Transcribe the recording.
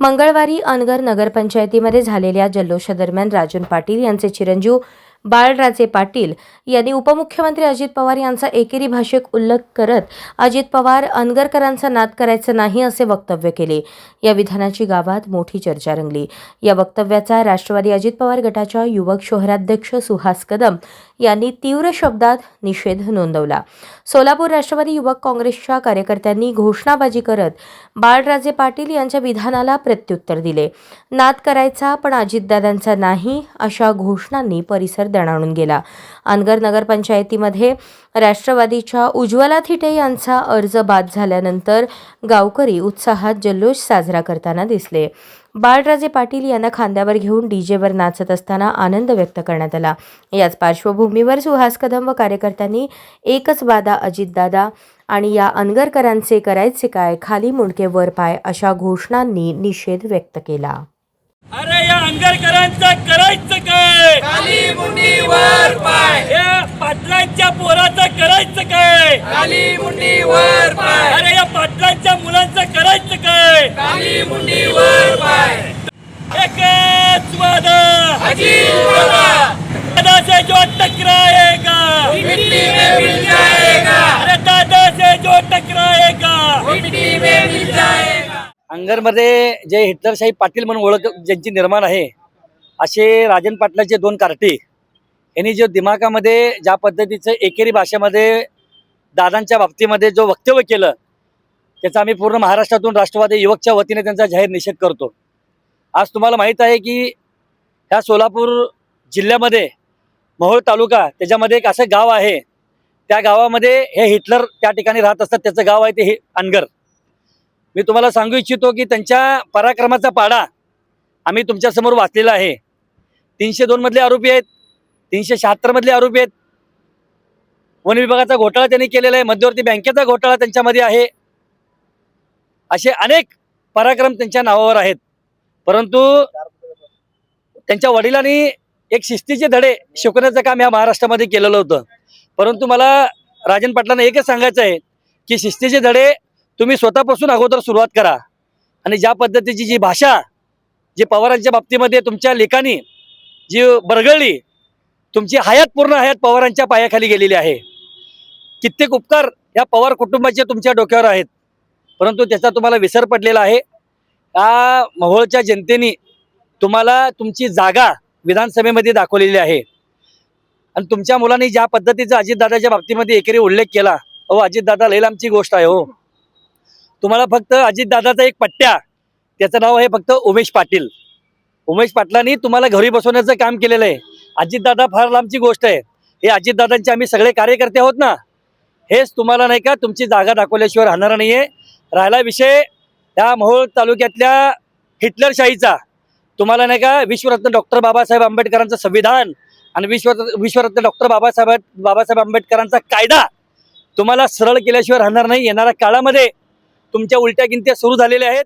मंगळवारी अनगर नगरपंचायतीमध्ये झालेल्या जल्लोषादरम्यान राजन पाटील यांचे चिरंजीव बाळराजे पाटील यांनी उपमुख्यमंत्री अजित पवार यांचा एकेरी भाषेत उल्लेख करत अजित पवार अनगरकरांचा नाद करायचं नाही असे वक्तव्य केले. या विधानाची गावात मोठी चर्चा रंगली. या वक्तव्याचा राष्ट्रवादी अजित पवार गटाच्या युवक शहराध्यक्ष सुहास कदम यांनी तीव्र शब्दात निषेध नोंदवला. सोलापूर राष्ट्रवादी युवक काँग्रेसच्या कार्यकर्त्यांनी घोषणाबाजी करत बाळराजे पाटील यांच्या विधानाला प्रत्युत्तर दिले. नाद करायचा पण अजितदादांचा नाही अशा घोषणांनी परिसर दणाणून गेला. अनगर नगरपंचायतीमध्ये राष्ट्रवादीच्या उज्ज्वला थिटे यांचा अर्ज बाद झाल्यानंतर गावकरी उत्साहात जल्लोष साजरा करताना दिसले. बाळराजे पाटील यांना खांद्यावर घेऊन डीजेवर नाचत असताना आनंद व्यक्त करण्यात आला. याच पार्श्वभूमीवर सुहास कदम व कार्यकर्त्यांनी एकच वादा अजितदादा आणि या अनगरकरांचे करायचे काय खाली मुंडके वर पाय अशा घोषणांनी निषेध व्यक्त केला. अरे या अंगरकरांचं करायचं काय? खाली मुंडी वर पाय. या पाटलांच्या पोराचं करायचं काय? खाली मुंडी वर पाय. अरे या पाटलांच्या मुलांचं करायचं काय? खाली मुंडी वर पाय. एकच वादा. दादा से जो टकराएगा. मिट्टी में मिल जाएगा. अरे दादा से जो टकराएगा. मिट्टी में मिल जाएगा. अंगरमध्ये जे हिटलरशाही पाटील म्हणून ओळख ज्यांची निर्माण आहे असे राजन पाटलाचे दोन कार्टे. यांनी जो दिमागामध्ये ज्या पद्धतीचं एकेरी भाषेमध्ये दादांच्या बाबतीमध्ये जो वक्तव्य केलं त्याचा आम्ही पूर्ण महाराष्ट्रातून राष्ट्रवादी युवकच्या वतीने त्यांचा जाहीर निषेध करतो. आज तुम्हाला माहीत आहे की ह्या सोलापूर जिल्ह्यामध्ये महोळ तालुका त्याच्यामध्ये एक असं गाव आहे. त्या गावामध्ये हे हिटलर त्या ठिकाणी राहत असतात त्याचं गाव आहे ते हे अनगर. मी तुम्हाला सांगू इच्छितो की त्यांच्या पराक्रमाचा पाडा आम्ही तुमच्यासमोर वाचलेला आहे. तीनशे दोन मधले आरोपी आहेत तीनशे शहात्तर मधले आरोपी आहेत. वन विभागाचा घोटाळा त्यांनी केलेला आहे मध्यवर्ती बँकेचा घोटाळा त्यांच्यामध्ये आहे. असे अनेक पराक्रम त्यांच्या नावावर आहेत. परंतु त्यांच्या वडिलांनी एक शिस्तीचे धडे शिकवण्याचं काम या महाराष्ट्रामध्ये केलेलं होतं. परंतु मला राजन पाटलांना एकच सांगायचं आहे की शिस्तीचे धडे तुम्ही स्वतःपासून अगोदर सुरुवात करा. आणि ज्या पद्धतीची जी भाषा जी पवारांच्या बाबतीमध्ये तुमच्या लेखानी जी बरगळली तुमची हयात पूर्ण हयात पवारांच्या पायाखाली गेलेली आहे. कित्येक उपकार या पवार कुटुंबाचे तुमच्या डोक्यावर आहेत. परंतु त्याचा तुम्हाला विसर पडलेला आहे. या मोहोळच्या जनतेने तुम्हाला तुमची जागा विधानसभेमध्ये दाखवलेली आहे. आणि तुमच्या मुलांनी ज्या पद्धतीचा अजितदादाच्या बाबतीमध्ये एकेरी उल्लेख केला अहो अजितदादा लई गोष्ट आहे हो. तुम्हाला फक्त अजितदादाचा एक पट्ट्या त्याचं नाव आहे फक्त उमेश पाटील. उमेश पाटलांनी तुम्हाला घरी बसवण्याचं काम केलेलं आहे. अजितदादा फार लांबची गोष्ट आहे. हे अजितदादांचे आम्ही सगळे कार्यकर्ते आहोत ना? हेच तुम्हाला नाही का तुमची जागा दाखवल्याशिवाय राहणार नाही आहे राहिला विषय या मोहोळ तालुक्यातल्या हिटलरशाहीचा तुम्हाला नाही का विश्वरत्न डॉक्टर बाबासाहेब आंबेडकरांचं संविधान आणि विश्व विश्वरत्न डॉक्टर बाबासाहेब बाबासाहेब आंबेडकरांचा कायदा तुम्हाला सरळ केल्याशिवाय राहणार नाही. येणाऱ्या काळामध्ये तुमच्या उलट्या गिनत्या सुरू झालेल्या आहेत.